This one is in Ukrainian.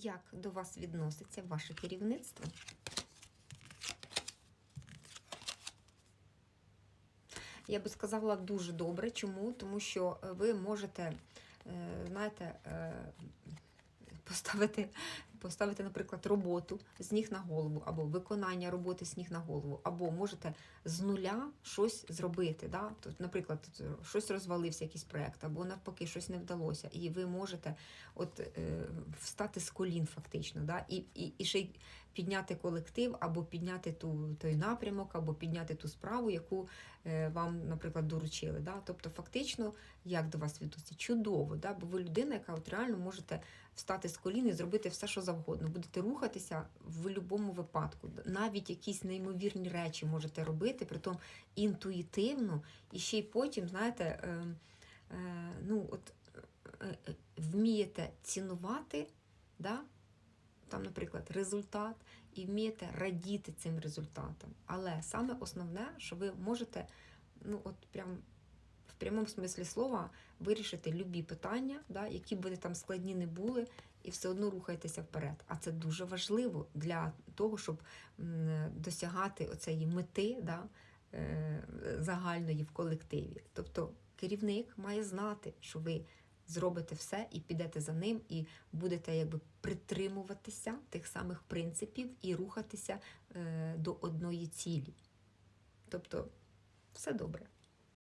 як до вас відноситься ваше керівництво. Я би сказала дуже добре. Чому? Тому що е, ви можете, е, знаєте, е, поставити, поставити, наприклад, роботу з ніг на голову, або виконання роботи з ніг на голову, або можете з нуля щось зробити. Да? Тут, наприклад, тут щось розвалився, якийсь проєкт, або навпаки, щось не вдалося. І ви можете от, е, встати з колін, фактично, да? і, і, і ще й підняти колектив, або підняти ту, той напрямок, або підняти ту справу, яку е, вам, наприклад, доручили. Да? Тобто, фактично, як до вас відноситься? Чудово, да? бо ви людина, яка от реально можете встати з колін і зробити все, що завгодно. Будете рухатися в будь-якому випадку. Навіть якісь неймовірні речі можете робити, притом інтуїтивно, і ще й потім, знаєте, е, е, ну, от, е, е, вмієте цінувати. Да? Там, наприклад, результат, і вмієте радіти цим результатам. Але саме основне, що ви можете, ну от прям прямому смислі слова, вирішити любі питання, да, які б там складні не були, і все одно рухаєтеся вперед. А це дуже важливо для того, щоб досягати оцеї мети да, е, загальної в колективі. Тобто керівник має знати, що ви зробите все і підете за ним, і будете якби притримуватися тих самих принципів і рухатися е, до одної цілі. Тобто, все добре.